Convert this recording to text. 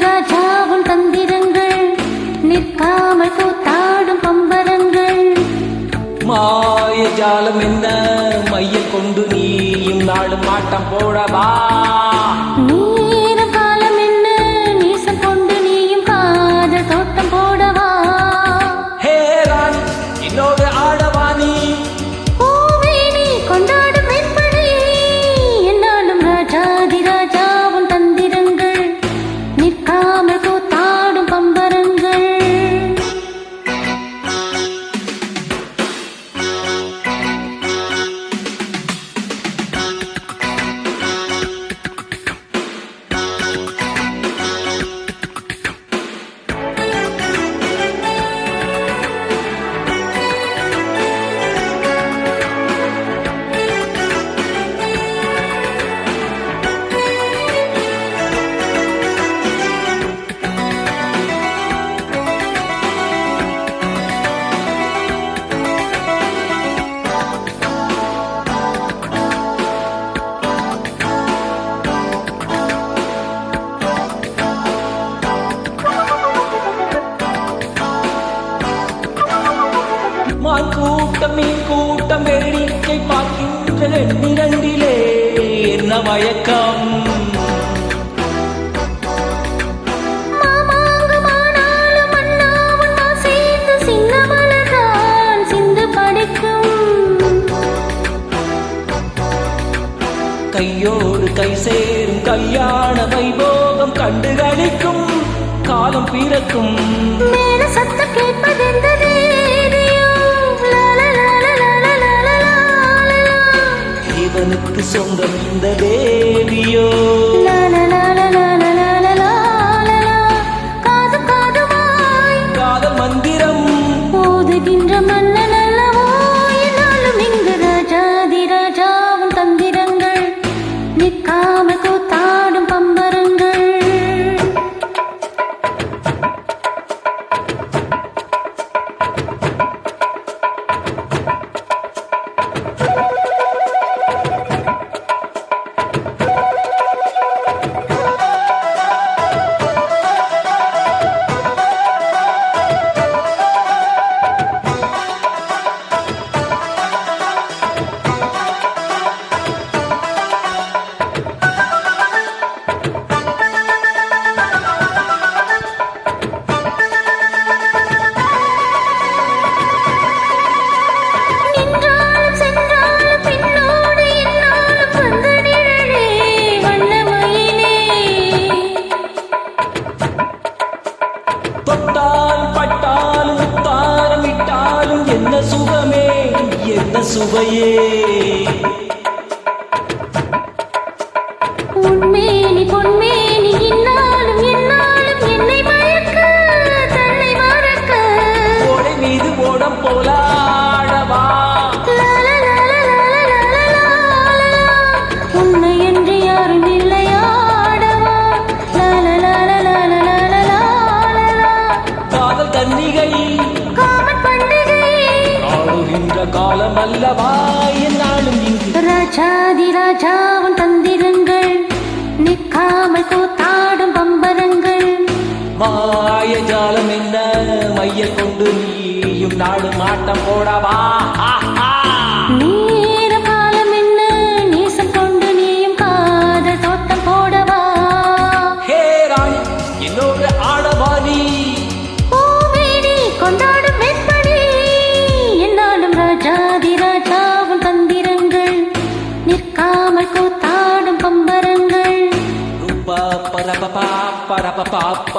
ராஜாவும் தந்திரங்கள் நிற்காமல் கூத்தாடும் பம்பரங்கள். மாய ஜாலம் என்ன? மையம் கொண்டு நீயும் நாளும் ஆட்டம் போடவா? கூட்டம் மீன் கூட்டம் வேடிக்கை பார்க்கின்ற எண்ணிரண்டிலே என்ன மயக்கம் கையோடு கை சேரும் கல்யாண வைபோகம் கண்டு களிக்கும் காலம் பிறக்கும். மேல சத்தம் கேட்பதெந்த இவனுக்கு சொந்தம் இந்த தேவியோ. என்ன சுவையே. உன்மேனி பொன்மேனி இன்னாலும் என்னாலும் என்னை மயக்க தன்னை மறக்க. ஓடை மீது ஓடம் போலாடவா காலம் அல்லவா என்னாலும் இங்கு. ராஜாதி ராஜாவும் தந்திரங்கள். நிற்காமல் கூத்தாடும் பம்பரங்கள். மாய ஜாலம் என்ன? மைய கொண்டு நீயும் நாடு மாட்டம் போடவா? நேர పరప పాప